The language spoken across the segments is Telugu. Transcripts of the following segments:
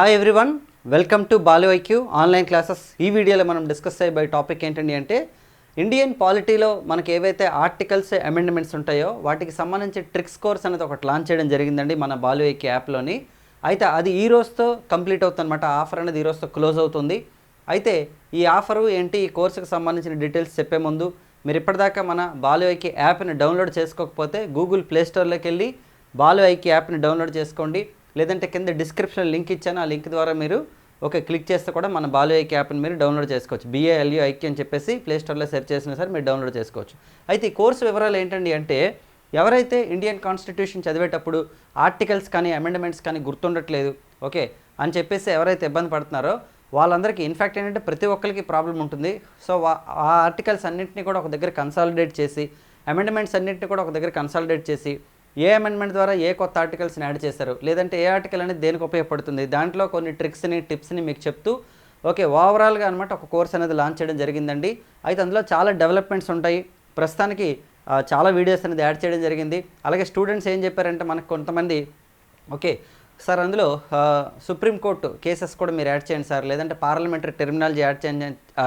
Hi everyone welcome to Balu online classes ఈ వీడియోలో మనం డిస్కస్ చేయబోయే టాపిక్ ఏంటండి అంటే ఇండియన్ పాలిటీలో మనకి ఏవైతే ఆర్టికల్స్ అమెండ్మెంట్స్ ఉంటాయో వాటికి సంబంధించి ట్రిక్స్ కోర్స్ అనేది ఒకటి లాంచ్ చేయడం జరిగిందండి మన బాలు యాప్లోని అయితే అది ఈ రోజుతో కంప్లీట్ అవుతుంది అనమాట ఆఫర్ అనేది ఈ రోజుతో క్లోజ్ అవుతుంది. అయితే ఈ ఆఫరు ఏంటి ఈ కోర్సుకు సంబంధించిన డీటెయిల్స్ చెప్పే ముందు మీరు ఇప్పటిదాకా మన బాలు యాప్ని డౌన్లోడ్ చేసుకోకపోతే గూగుల్ ప్లేస్టోర్లోకి వెళ్ళి బాలు యాప్ని డౌన్లోడ్ చేసుకోండి. లేదంటే కింద డిస్క్రిప్షన్ లింక్ ఇచ్చాను. ఆ లింక్ ద్వారా మీరు ఓకే క్లిక్ చేస్తే కూడా మన బాలు యాప్ని మీరు డౌన్లోడ్ చేసుకోవచ్చు. బిఏఎల్యూ ఐక్య అని చెప్పేసి ప్లే స్టోర్లో సెర్చ్ చేసినా సరే మీరు డౌన్లోడ్ చేసుకోవచ్చు. అయితే ఈ కోర్సు వివరాలు ఏంటండి అంటే ఎవరైతే ఇండియన్ కాన్స్టిట్యూషన్ చదివేటప్పుడు ఆర్టికల్స్ కానీ అమెండ్మెంట్స్ కానీ గుర్తుండట్లేదు ఓకే అని చెప్పేసి ఎవరైతే ఇబ్బంది పడుతున్నారో వాళ్ళందరికీ ఇన్ఫ్యాక్ట్ ఏంటంటే ప్రతి ఒక్కరికి ప్రాబ్లం ఉంటుంది. సో ఆ ఆర్టికల్స్ అన్నింటినీ కూడా ఒక దగ్గర కన్సాలిడేట్ చేసి అమెండ్మెంట్స్ అన్నింటినీ కూడా ఒక దగ్గర కన్సాలిడేట్ చేసి ఏ అమెండ్మెంట్ ద్వారా ఏ కొత్త ఆర్టికల్స్ని యాడ్ చేశారు? లేదంటే ఏ ఆర్టికల్ అనేది దేనికి ఉపయోగపడుతుంది? దాంట్లో కొన్ని ట్రిక్స్ని టిప్స్ని మీకు చెప్తూ ఓకే ఓవరాల్గా అనమాట ఒక కోర్స్ అనేది లాంచ్ చేయడం జరిగిందండి. అయితే అందులో చాలా డెవలప్మెంట్స్ ఉంటాయి. ప్రస్తుతానికి చాలా వీడియోస్ అనేది యాడ్ చేయడం జరిగింది. అలాగే స్టూడెంట్స్ ఏం చెప్పారంటే మనకు కొంతమంది ఓకే సార్ అందులో సుప్రీంకోర్టు కేసెస్ కూడా మీరు యాడ్ చేయండి సార్ లేదంటే పార్లమెంటరీ టెర్మినాలజీ యాడ్ చేయండి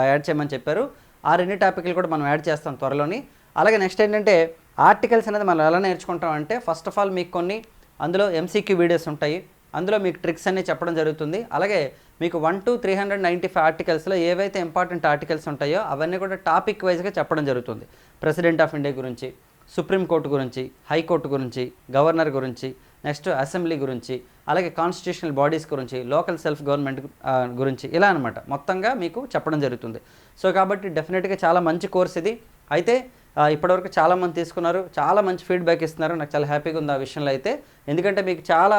యాడ్ చేయమని చెప్పారు. ఆ రెండు టాపిక్లు కూడా మనం యాడ్ చేస్తాం త్వరలోని. అలాగే నెక్స్ట్ ఏంటంటే ఆర్టికల్స్ అనేది మనం ఎలా నేర్చుకుంటాం అంటే ఫస్ట్ ఆఫ్ ఆల్ మీకు కొన్ని అందులో ఎంసీక్యూ వీడియోస్ ఉంటాయి. అందులో మీకు ట్రిక్స్ అన్నీ చెప్పడం జరుగుతుంది. అలాగే మీకు one two three hundred ninety five ఆర్టికల్స్లో ఏవైతే ఇంపార్టెంట్ ఆర్టికల్స్ ఉంటాయో అవన్నీ కూడా టాపిక్ వైజ్గా చెప్పడం జరుగుతుంది. ప్రెసిడెంట్ ఆఫ్ ఇండియా గురించి సుప్రీంకోర్టు గురించి హైకోర్టు గురించి గవర్నర్ గురించి నెక్స్ట్ అసెంబ్లీ గురించి అలాగే కాన్స్టిట్యూషనల్ బాడీస్ గురించి లోకల్ సెల్ఫ్ గవర్నమెంట్ గురించి ఇలా అనమాట మొత్తంగా మీకు చెప్పడం జరుగుతుంది. సో కాబట్టి డెఫినెట్గా చాలా మంచి కోర్స్ ఇది. అయితే ఇప్పటివరకు చాలామంది తీసుకున్నారు. చాలా మంచి ఫీడ్బ్యాక్ ఇస్తున్నారు. నాకు చాలా హ్యాపీగా ఉంది ఆ విషయంలో అయితే. ఎందుకంటే మీకు చాలా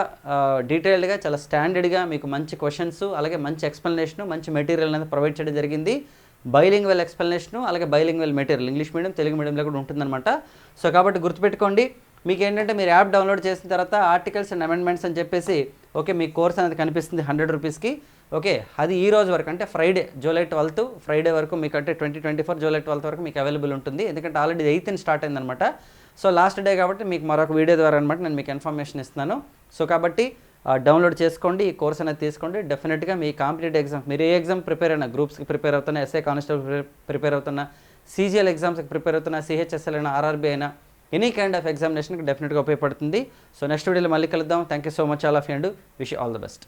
డీటెయిల్డ్గా చాలా స్టాండర్డ్గా మీకు మంచి క్వశ్చన్స్ అలాగే మంచి ఎక్స్ప్లెనేషన్ మంచి మెటీరియల్ అనేది ప్రొవైడ్ చేయడం జరిగింది. బైలింగ్వెల్ ఎక్స్ప్లెనేషన్ అలాగే bilingual material English medium Telugu మీడియంలో కూడా ఉంటుందన్నమాట. సో కాబట్టి గుర్తుపెట్టుకోండి. మీకు ఏంటంటే మీరు యాప్ డౌన్లోడ్ చేసిన తర్వాత ఆర్టికల్స్ అండ్ అమెండ్మెంట్స్ అని చెప్పేసి ఓకే మీ కోర్స్ అనేది కనిపిస్తుంది హండ్రెడ్ రూపీస్కి. ఓకే అది ఈ రోజు వరకు అంటే ఫ్రైడే జూలై ట్వెల్త్ ఫ్రైడే వరకు మీకు అంటే twenty twenty four July twelfth వరకు మీకు అవైలబుల్ ఉంటుంది. ఎందుకంటే ఆల్రెడీ ఎయిత్ని స్టార్ట్ అయిందనమాట సో లాస్ట్ డే కాబట్టి మీకు మరొక వీడియో ద్వారా అనమాట నేను మీకు ఇన్ఫర్మేషన్ ఇస్తున్నాను. సో కాబట్టి డౌన్లోడ్ చేసుకోండి ఈ కోర్స్ అనేది తీసుకోండి. డెఫినెట్గా మీ కాంపిటేటివ్ ఎగ్జామ్ మీరు ఏ ఎగ్జామ్ ప్రిపేర్ అయినా గ్రూప్స్కి ప్రిపేర్ అవుతున్నా ఎస్ఏ కానిస్టేబుల్ ప్రిపేర్ అవుతున్నా సీజీఎల్ ఎగ్జామ్స్కి ప్రిపేర్ అవుతున్నా సిహెచ్ఎస్ఎల్ అయినా ఆర్ఆర్బీ అయినా ఎనీ కైండ్ ఆఫ్ ఎగ్జామినేషన్కి డెఫినెట్గా ఉపయోగపడుతుంది. సో నెక్స్ట్ వీడియోలో మళ్ళీ కలుద్దాం. Thank you so much all of and wish all the best